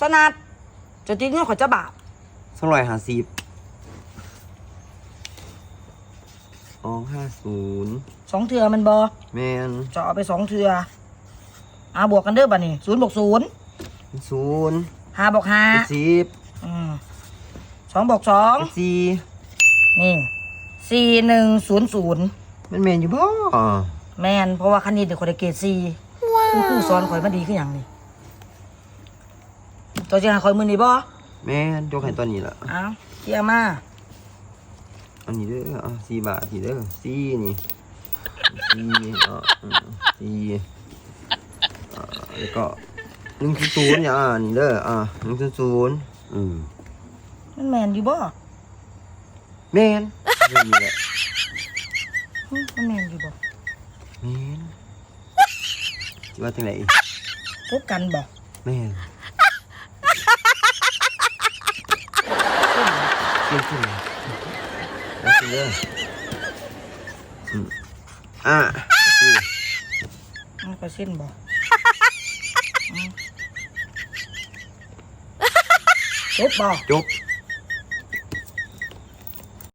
สนัดจะตีเงินขอยจะบาทสองร้อยห้าสิบสองห้าศูนย์สองเทือแมันบอแมนจะเอาไปสองเทืออ่าบวกกันเด้อบัดนี้ศูนย์บวกศูนย์ศูนย์ห้าบวกห้าเป็นสิบอืมสองบวกสองเป็นสี่นี่สี่หนึ่งศูนย์ศูนย์มันแมนอยู่บ่แมนเพราะว่าคณิตเด็กคนได้เกรดสี่คุณครูสอนข่อยมาดีขึ้นอหย่างนี้ ตัวจะหาข่อยมือนี่บ่แมนยกให้ตอนนี้ละอ้าวเกี่ยมาอันนี้เด้ออะสี่บาททีเด้อสี่นี่สี่อะอืมสี่อ่าแล้วก็หนึ่งศูนย์อะนี่เด้ออะหนึ่งศูนย์อืมมันแมนอยู่บ่แมนเรื่องนี้แหละหึมันแมนอยู่บ่แมนจะว่าจังไหนพบกันบ่แมน เก่ขึ้นแล้วสิเด้ออืมอะโอเคมันก็สิ้นบ่อืมจบบ่จบ